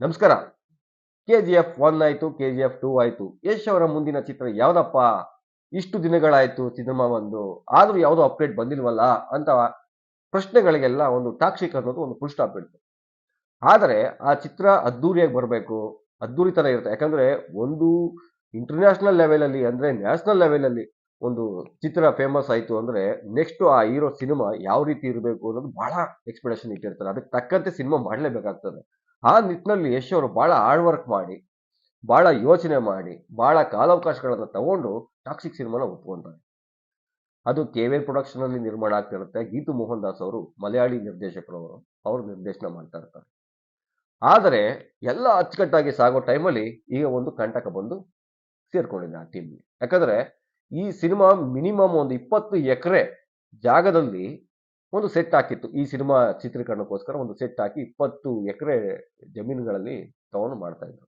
ನಮಸ್ಕಾರ. K G F one ಆಯ್ತು K G F two ಆಯ್ತು. ಯಶ್ ಅವರ ಮುಂದಿನ ಚಿತ್ರ ಯಾವ್ದಪ್ಪ? ಇಷ್ಟು ದಿನಗಳಾಯಿತು ಸಿನಿಮಾ ಒಂದು. ಆದರೂ ಯಾವುದೋ ಅಪ್ಡೇಟ್ ಬಂದಿಲ್ವಲ್ಲ ಅಂತ ಪ್ರಶ್ನೆಗಳಿಗೆಲ್ಲ ಒಂದು ಟಾಕ್ಷಿಕ್ ಅನ್ನೋದು ಒಂದು ಫುಲ್ ಸ್ಟಾಪ್ ಆದರೆ ಆ ಚಿತ್ರ ಅದ್ದೂರಿಯಾಗಿ ಬರಬೇಕು. ಅದ್ದೂರಿ ತರ ಇರುತ್ತೆ. ಯಾಕಂದ್ರೆ ಒಂದು ಇಂಟರ್ನ್ಯಾಷನಲ್ ಲೆವೆಲಲ್ಲಿ ಅಂದ್ರೆ ನ್ಯಾಷನಲ್ ಲೆವೆಲಲ್ಲಿ ಒಂದು ಚಿತ್ರ ಫೇಮಸ್ ಆಯ್ತು ಅಂದ್ರೆ ನೆಕ್ಸ್ಟ್ ಆ ಹೀರೋ ಸಿನಿಮಾ ಯಾವ ರೀತಿ ಇರಬೇಕು ಅನ್ನೋದು ಬಹಳ ಎಕ್ಸ್ಪೆಕ್ಟೇಷನ್ ಇಟ್ಟಿರ್ತಾರೆ. ಅದಕ್ಕೆ ತಕ್ಕಂತೆ ಸಿನಿಮಾ ಮಾಡಲೇಬೇಕಾಗ್ತದೆ. ಆ ನಿಟ್ಟಿನಲ್ಲಿ ಯಶ್ ಅವರು ಬಹಳ ಹಾರ್ಡ್ ವರ್ಕ್ ಮಾಡಿ ಬಹಳ ಯೋಚನೆ ಮಾಡಿ ಬಹಳ ಕಾಲಾವಕಾಶಗಳನ್ನು ತಗೊಂಡು ಟಾಕ್ಸಿಕ್ ಸಿನಿಮಾನ ಒಪ್ಕೊಂತಾರೆ ಅದು ಕೆ ವಿ ಪ್ರೊಡಕ್ಷನ್ ಅಲ್ಲಿ ನಿರ್ಮಾಣ ಆಗ್ತಿರುತ್ತೆ. ಗೀತು ಮೋಹನ್ ದಾಸ್ ಅವರು, ಮಲಯಾಳಿ ನಿರ್ದೇಶಕರವರು, ಅವರು ನಿರ್ದೇಶನ ಮಾಡ್ತಾ ಇರ್ತಾರೆ. ಆದರೆ ಎಲ್ಲ ಅಚ್ಚುಕಟ್ಟಾಗಿ ಸಾಗೋ ಟೈಮಲ್ಲಿ ಈಗ ಒಂದು ಕಂಟಕ ಬಂದು ಸೇರ್ಕೊಂಡಿದೆ ಆ ಟೀಮ್ಗೆ ಯಾಕಂದ್ರೆ ಈ ಸಿನಿಮಾ ಮಿನಿಮಮ್ ಒಂದು ಇಪ್ಪತ್ತು ಎಕರೆ ಜಾಗದಲ್ಲಿ ಒಂದು ಸೆಟ್ ಹಾಕಿತ್ತು. ಈ ಸಿನಿಮಾ ಚಿತ್ರೀಕರಣಕ್ಕೋಸ್ಕರ ಒಂದು ಸೆಟ್ ಹಾಕಿ ಇಪ್ಪತ್ತು ಎಕರೆ ಜಮೀನುಗಳಲ್ಲಿ ತಗೊಂಡು ಮಾಡ್ತಾ ಇದ್ರು.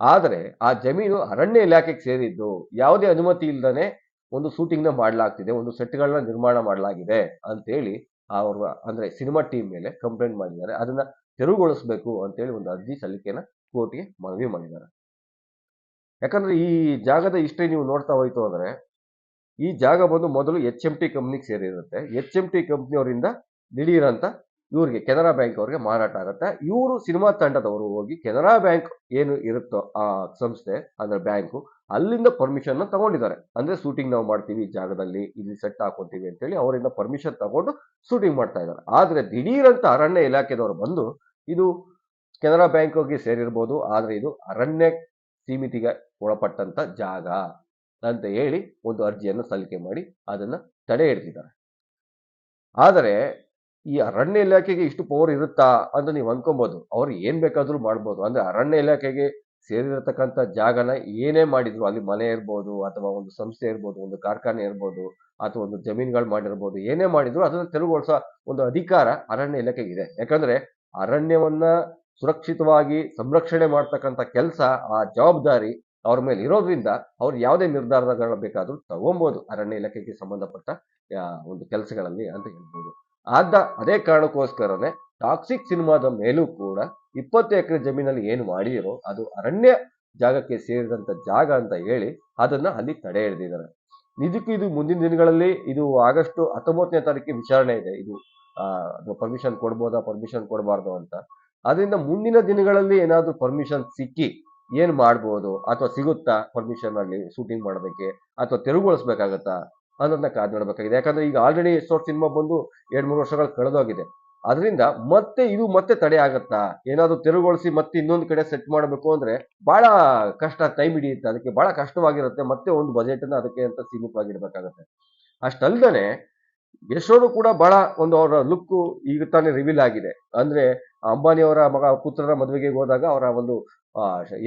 ಆದರೆ ಆ ಜಮೀನು ಅರಣ್ಯ ಇಲಾಖೆಗೆ ಸೇರಿದ್ದು ಯಾವುದೇ ಅನುಮತಿ ಇಲ್ಲದೇ ಒಂದು ಶೂಟಿಂಗ್ನ ಮಾಡಲಾಗ್ತಿದೆ, ಒಂದು ಸೆಟ್ಗಳನ್ನ ನಿರ್ಮಾಣ ಮಾಡಲಾಗಿದೆ ಅಂತೇಳಿ ಅವರು ಅಂದರೆ ಸಿನಿಮಾ ಟೀಮ್ ಮೇಲೆ ಕಂಪ್ಲೇಂಟ್ ಮಾಡಿದ್ದಾರೆ. ಅದನ್ನು ತೆರವುಗೊಳಿಸಬೇಕು ಅಂತೇಳಿ ಒಂದು ಅರ್ಜಿ ಸಲ್ಲಿಕೆನ ಕೋರ್ಟ್ಗೆ ಮನವಿ ಮಾಡಿದ್ದಾರೆ. ಯಾಕಂದ್ರೆ ಈ ಜಾಗದ ಇಷ್ಟೇ ನೀವು ನೋಡ್ತಾ ಹೋಯ್ತು ಅಂದ್ರೆ ಈ ಜಾಗ ಬಂದು ಮೊದಲು ಎಚ್ ಎಂ ಟಿ ಕಂಪ್ನಿಗೆ ಸೇರಿರುತ್ತೆ. ಎಚ್ ಎಂ ಟಿ ಕಂಪ್ನಿಯವರಿಂದ ದಿಢೀರಂತ ಇವ್ರಿಗೆ ಕೆನರಾ ಬ್ಯಾಂಕ್ ಅವ್ರಿಗೆ ಮಾರಾಟ ಆಗುತ್ತೆ. ಇವರು ಸಿನಿಮಾ ತಂಡದವರು ಹೋಗಿ ಕೆನರಾ ಬ್ಯಾಂಕ್ ಏನು ಇರುತ್ತೋ ಆ ಸಂಸ್ಥೆ, ಅಂದ್ರೆ ಬ್ಯಾಂಕು, ಅಲ್ಲಿಂದ ಪರ್ಮಿಷನ್ನ ತಗೊಂಡಿದ್ದಾರೆ. ಅಂದ್ರೆ ಶೂಟಿಂಗ್ ನಾವು ಮಾಡ್ತೀವಿ ಈ ಜಾಗದಲ್ಲಿ, ಇಲ್ಲಿ ಸೆಟ್ ಹಾಕೋತೀವಿ ಅಂತೇಳಿ ಅವರಿಂದ ಪರ್ಮಿಷನ್ ತಗೊಂಡು ಶೂಟಿಂಗ್ ಮಾಡ್ತಾ ಇದ್ದಾರೆ. ಆದ್ರೆ ದಿಢೀರಂತ ಅರಣ್ಯ ಇಲಾಖೆದವರು ಬಂದು ಇದು ಕೆನರಾ ಬ್ಯಾಂಕ್ ಹೋಗಿ ಸೇರಿರ್ಬೋದು. ಆದ್ರೆ ಇದು ಅರಣ್ಯ ಸೀಮಿತಿಗೆ ಒಳಪಟ್ಟಂತ ಜಾಗ. ಅಂತ ಹೇಳಿ ಒಂದು ಅರ್ಜಿಯನ್ನು ಸಲ್ಲಿಕೆ ಮಾಡಿ ಅದನ್ನು ತಡೆ ಹಿಡಿದಿದ್ದಾರೆ. ಆದರೆ ಈ ಅರಣ್ಯ ಇಲಾಖೆಗೆ ಇಷ್ಟು ಪವರ್ ಇರುತ್ತಾ ಅಂತ ನೀವು ಅನ್ಕೊಬೋದು. ಅವ್ರು ಏನ್ ಬೇಕಾದರೂ ಮಾಡ್ಬೋದು. ಅಂದ್ರೆ ಅರಣ್ಯ ಇಲಾಖೆಗೆ ಸೇರಿರತಕ್ಕಂಥ ಜಾಗನ ಏನೇ ಮಾಡಿದ್ರು, ಅಲ್ಲಿ ಮನೆ ಇರ್ಬೋದು ಅಥವಾ ಒಂದು ಸಂಸ್ಥೆ ಇರ್ಬೋದು, ಒಂದು ಕಾರ್ಖಾನೆ ಇರ್ಬೋದು ಅಥವಾ ಒಂದು ಜಮೀನುಗಳು ಮಾಡಿರ್ಬೋದು, ಏನೇ ಮಾಡಿದ್ರು ಅದನ್ನ ತೆರವುಗೊಳಿಸೋ ಒಂದು ಅಧಿಕಾರ ಅರಣ್ಯ ಇಲಾಖೆಗೆ ಇದೆ. ಯಾಕಂದ್ರೆ ಅರಣ್ಯವನ್ನ ಸುರಕ್ಷಿತವಾಗಿ ಸಂರಕ್ಷಣೆ ಮಾಡ್ತಕ್ಕಂಥ ಕೆಲಸ, ಆ ಜವಾಬ್ದಾರಿ ಅವ್ರ ಮೇಲೆ ಇರೋದ್ರಿಂದ ಅವ್ರು ಯಾವುದೇ ನಿರ್ಧಾರಗಳ ಬೇಕಾದ್ರೂ ತಗೊಬೋದು, ಅರಣ್ಯ ಇಲಾಖೆಗೆ ಸಂಬಂಧಪಟ್ಟ ಒಂದು ಕೆಲಸಗಳಲ್ಲಿ ಅಂತ ಹೇಳ್ಬೋದು. ಆದ ಅದೇ ಕಾರಣಕ್ಕೋಸ್ಕರನೇ ಟಾಕ್ಸಿಕ್ ಸಿನಿಮಾದ ಮೇಲೂ ಕೂಡ ಇಪ್ಪತ್ತು ಎಕರೆ ಜಮೀನಲ್ಲಿ ಏನು ಮಾಡಿದಿರೋ ಅದು ಅರಣ್ಯ ಜಾಗಕ್ಕೆ ಸೇರಿದಂತ ಜಾಗ ಅಂತ ಹೇಳಿ ಅದನ್ನ ಅಲ್ಲಿ ತಡೆ ಹಿಡಿದಿದ್ದಾರೆ ನಿಜಕ್ಕೂ ಇದು ಮುಂದಿನ ದಿನಗಳಲ್ಲಿ ಇದು ಆಗಸ್ಟ್ ಹತ್ತೊಂಬತ್ತನೇ ತಾರೀಕಿಗೆ ವಿಚಾರಣೆ ಇದೆ. ಇದು ಪರ್ಮಿಷನ್ ಕೊಡ್ಬೋದಾ ಪರ್ಮಿಷನ್ ಕೊಡಬಾರ್ದು ಅಂತ. ಅದರಿಂದ ಮುಂದಿನ ದಿನಗಳಲ್ಲಿ ಏನಾದರೂ ಪರ್ಮಿಷನ್ ಸಿಕ್ಕಿ ಏನ್ ಮಾಡ್ಬೋದು? ಅಥವಾ ಸಿಗುತ್ತಾ ಪರ್ಮಿಷನ್ ಆಗಲಿ ಶೂಟಿಂಗ್ ಮಾಡೋದಕ್ಕೆ ಅಥವಾ ತೆರವುಗೊಳಿಸ್ಬೇಕಾಗತ್ತಾ? ಅನ್ನೋದನ್ನ ಕಾದ್ ನೋಡ್ಬೇಕಾಗಿದೆ. ಯಾಕಂದ್ರೆ ಈಗ ಆಲ್ರೆಡಿ ಎಷ್ಟೋ ಸಿನಿಮಾ ಬಂದು ಎರಡ್, ಮೂರು ವರ್ಷಗಳು ಕಳೆದೋಗಿದೆ. ಅದರಿಂದ ಮತ್ತೆ ಇದು ಮತ್ತೆ ತಡೆ ಆಗತ್ತಾ? ಏನಾದ್ರು ತೆರವುಗೊಳಿಸಿ ಮತ್ತೆ ಇನ್ನೊಂದು ಕಡೆ ಸೆಟ್ ಮಾಡಬೇಕು ಅಂದ್ರೆ ಬಹಳ ಕಷ್ಟ ಟೈಮ್ ಹಿಡಿಯುತ್ತೆ. ಅದಕ್ಕೆ ಬಹಳ ಕಷ್ಟವಾಗಿರುತ್ತೆ. ಮತ್ತೆ ಒಂದು ಬಜೆಟ್ ಅನ್ನ ಅದಕ್ಕೆ ಅಂತ ಸೀಮಿತವಾಗಿರ್ಬೇಕಾಗತ್ತೆ ಅಷ್ಟಲ್ದನೆ ಯಶೋರು ಕೂಡ ಬಹಳ ಒಂದು ಅವರ ಲುಕ್ ಈಗ ತಾನೇ ರಿವೀಲ್ ಆಗಿದೆ. ಅಂದ್ರೆ ಅಂಬಾನಿ ಅವರ ಮಗ ಪುತ್ರರ ಮದುವೆಗೆ ಹೋದಾಗ ಅವರ ಒಂದು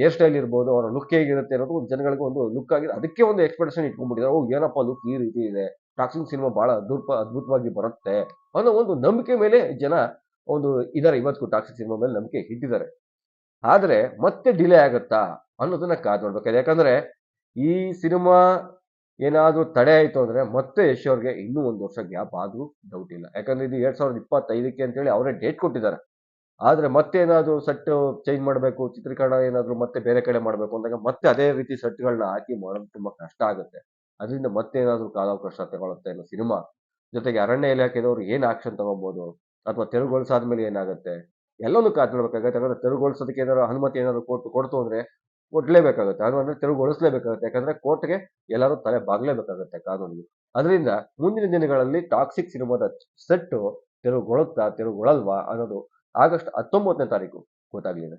ಹೇರ್ ಸ್ಟೈಲ್ ಇರ್ಬೋದು, ಅವರ ಲುಕ್ ಹೇಗಿರುತ್ತೆ ಅನ್ನೋದು ಒಂದು ಜನಗಳಿಗೆ ಒಂದು ಲುಕ್ ಆಗಿದೆ ಅದಕ್ಕೆ ಒಂದು ಎಕ್ಸ್ಪೆಕ್ಟೇಷನ್ ಇಟ್ಕೊಂಡ್ಬಿಟ್ಟಿದ್ದಾರೆ. ಓ, ಏನಪ್ಪ ಲುಕ್ ಈ ರೀತಿ ಇದೆ. ಟಾಕ್ಸಿಂಗ್ ಸಿನಿಮಾ ಬಹಳ ಅದ್ಭುತ, ಅದ್ಭುತವಾಗಿ ಬರುತ್ತೆ ಅನ್ನೋ ಒಂದು ನಂಬಿಕೆ ಮೇಲೆ ಜನ ಒಂದು ಇದಾರೆ. ಇವತ್ತು ಟಾಕ್ಸಿಂಗ್ ಸಿನಿಮಾ ಮೇಲೆ ನಂಬಿಕೆ ಇಟ್ಟಿದ್ದಾರೆ. ಆದರೆ ಮತ್ತೆ ಡಿಲೇ ಆಗುತ್ತಾ ಅನ್ನೋದನ್ನ ಕಾದ್ ನೋಡ್ಬೇಕಾದ್ರೆ, ಯಾಕಂದ್ರೆ ಈ ಸಿನಿಮಾ ಏನಾದ್ರೂ ತಡೆ ಆಯ್ತು ಅಂದ್ರೆ ಮತ್ತೆ ಯಶ್ ಅವ್ರಿಗೆ ಇನ್ನೂ ಒಂದು ವರ್ಷ ಗ್ಯಾಪ್ ಆದ್ರೂ ಡೌಟ್ ಇಲ್ಲ. ಯಾಕಂದ್ರೆ ಇದು ಎರಡು ಸಾವಿರದ ಇಪ್ಪತ್ತೈದಕ್ಕೆ ಅಂತೇಳಿ ಅವರೇ ಡೇಟ್ ಕೊಟ್ಟಿದ್ದಾರೆ. ಆದ್ರೆ ಮತ್ತೆ ಏನಾದರೂ ಸೆಟ್ ಚೇಂಜ್ ಮಾಡಬೇಕು, ಚಿತ್ರೀಕರಣ ಏನಾದರೂ ಮತ್ತೆ ಬೇರೆ ಕಡೆ ಮಾಡಬೇಕು ಅಂದಾಗ ಮತ್ತೆ ಅದೇ ರೀತಿ ಸೆಟ್ಗಳನ್ನ ಹಾಕಿ ಮಾಡೋದು ತುಂಬಾ ಕಷ್ಟ ಆಗುತ್ತೆ. ಅದರಿಂದ ಮತ್ತೆ ಏನಾದರೂ ಕಾಲಾವಕಾಶ ತಗೊಳುತ್ತೆ ಅನ್ನೋ ಸಿನಿಮಾ. ಜೊತೆಗೆ ಅರಣ್ಯ ಇಲಾಖೆದವರು ಏನು ಆಕ್ಷನ್ ತಗೋಬೋದು ಅಥವಾ ತೆರವುಗೊಳಿಸಾದ್ಮೇಲೆ ಏನಾಗುತ್ತೆ, ಎಲ್ಲನೂ ಕಾತ್ಕೊಳ್ಬೇಕಾಗತ್ತೆ ಯಾಕಂದ್ರೆ ತೆರವುಗೊಳಿಸೋದಕ್ಕೆ ಏನಾದ್ರು ಅನುಮತಿ ಏನಾದ್ರು ಕೊಟ್ಟು ಕೊಡ್ತು ಅಂದ್ರೆ ಕೊಡ್ಲೇಬೇಕಾಗುತ್ತೆ. ಅದು ಅಂದ್ರೆ ತೆರವುಗೊಳಿಸ್ಲೇಬೇಕಾಗುತ್ತೆ. ಯಾಕಂದ್ರೆ ಕೋರ್ಟ್ಗೆ ಎಲ್ಲರೂ ತಲೆ ಬಾಗ್ಲೇಬೇಕಾಗುತ್ತೆ ಕಾನೂನಿಗೆ. ಅದರಿಂದ ಮುಂದಿನ ದಿನಗಳಲ್ಲಿ ಟಾಕ್ಸಿಕ್ ಸಿನಿಮಾದ ಸೆಟ್ ತೆರವುಗೊಳುತ್ತಾ ತೆರವುಗೊಳಲ್ವಾ ಅನ್ನೋದು ಆಗಸ್ಟ್ ಹತ್ತೊಂಬತ್ತನೇ ತಾರೀಕು ಗೊತ್ತಾಗಲಿದೆ